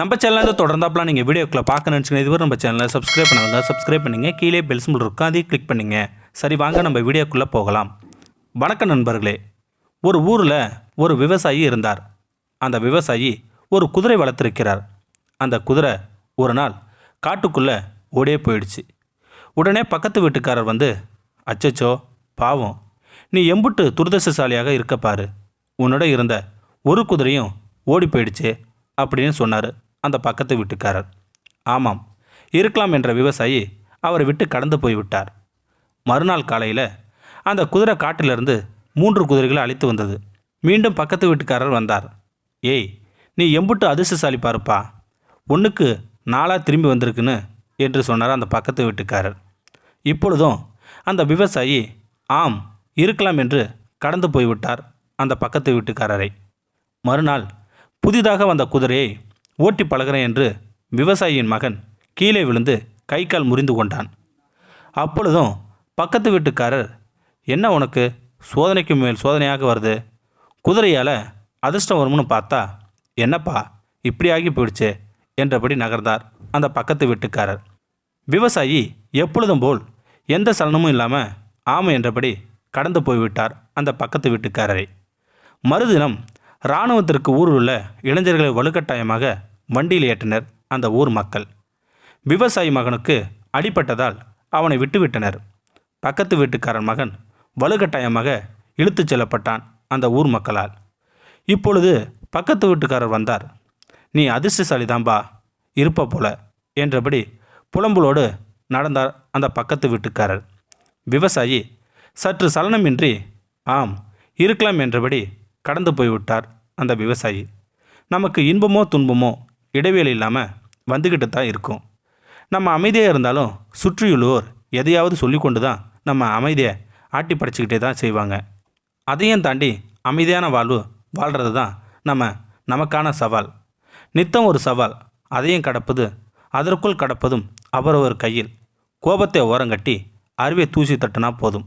நம்ம சேனலில் தொடர்ந்தாப்பலாம் நீங்கள் வீடியோக்குள்ளே பார்க்க நினச்சிங்க இதுவரை நம்ம சேனலை சப்ஸ்கிரைப் பண்ணுங்க சப்ஸ்கிரைப் பண்ணுங்க. கீழே பெல் சிம்பிள் இருக்கும். அதையும் கிளிக் பண்ணுங்க. சரி வாங்க நம்ம வீடியோக்குள்ளே போகலாம். வணக்கம் நண்பர்களே. ஒரு ஊரில் ஒரு விவசாயி இருந்தார். அந்த விவசாயி ஒரு குதிரை வளர்த்திருக்கிறார். அந்த குதிரை ஒரு நாள் காட்டுக்குள்ளே ஓடியே போயிடுச்சு. உடனே பக்கத்து வீட்டுக்காரர் வந்து அச்சச்சோ பாவம். நீ எம்புட்டு துர்தசசாலியாக இருக்கப்பாரு உன்னோட இருந்த ஒரு குதிரையும் ஓடி போயிடுச்சே அப்படின்னு சொன்னார். அந்த பக்கத்து வீட்டுக்காரர். ஆமாம் இருக்கலாம் என்ற விவசாயி அவரை விட்டு கடந்து போய்விட்டார். மறுநாள் காலையில் அந்த குதிரை காட்டிலிருந்து மூன்று குதிரைகளை அழைத்து வந்தது. மீண்டும் பக்கத்து வீட்டுக்காரர் வந்தார். ஏய் நீ எம்புட்டு அதிர்ஷ்டசாலி பாருப்பா. ஒன்றுக்கு நாளாக திரும்பி வந்திருக்குன்னு என்று சொன்னார் அந்த பக்கத்து வீட்டுக்காரர். இப்பொழுதும் அந்த விவசாயி ஆம் இருக்கலாம் என்று கடந்து போய்விட்டார் அந்த பக்கத்து வீட்டுக்காரரை. மறுநாள் புதிதாக வந்த குதிரையை ஓட்டி பழகிறேன் என்று விவசாயியின் மகன் கீழே விழுந்து கை கால் முறிந்து கொண்டான். அப்பொழுதும் பக்கத்து வீட்டுக்காரர் என்ன உனக்கு? சோதனைக்கு மேல் சோதனையாக வருது. குதிரையால் அதிர்ஷ்டம் வரும்னு பார்த்தா என்னப்பா இப்படி ஆகி போயிடுச்சே என்றபடி நகர்ந்தார் அந்த பக்கத்து வீட்டுக்காரர். விவசாயி எப்பொழுதும் போல் எந்த சலனமும் இல்லாமல் ஆமை என்றபடி கடந்து போய்விட்டார் அந்த பக்கத்து வீட்டுக்காரரை. மறுதினம் இராணுவத்திற்கு ஊரில் உள்ள இளைஞர்களை வலுக்கட்டாயமாக வண்டியில் ஏற்றினர் அந்த ஊர் மக்கள். விவசாயி மகனுக்கு அடிபட்டதால் அவனை விட்டுவிட்டனர். பக்கத்து வீட்டுக்காரன் மகன் வலுக்கட்டாயமாக இழுத்துச் செல்லப்பட்டான் அந்த ஊர் மக்களால். இப்பொழுது பக்கத்து வீட்டுக்காரர் வந்தார். நீ அதிர்ஷ்டசாலிதான்பா இருப்ப போல என்றபடி புலம்புலோடு நடந்தார் அந்த பக்கத்து வீட்டுக்காரர். விவசாயி சற்று சலனமின்றி ஆம் இருக்கலாம் என்றபடி கடந்து போய்விட்டார் அந்த விவசாயி. நமக்கு இன்பமோ துன்பமோ இடைவேளை இல்லாமல் வந்துக்கிட்டு தான் இருக்கும். நம்ம அமைதியாக இருந்தாலும் சுற்றியுள்ளோர் எதையாவது சொல்லி கொண்டு தான் நம்ம அமைதியை ஆட்டி படைச்சிக்கிட்டே தான் செய்வாங்க. அதையும் தாண்டி அமைதியான வாழ்வு வாழ்கிறது தான் நம்ம நமக்கான சவால். நித்தம் ஒரு சவால் அதையும் கடப்பது அதற்குள் கடப்பதும் அவரவர் கையில். கோபத்தை ஓரங்கட்டி அருவியை தூசி தட்டுனா போதும்.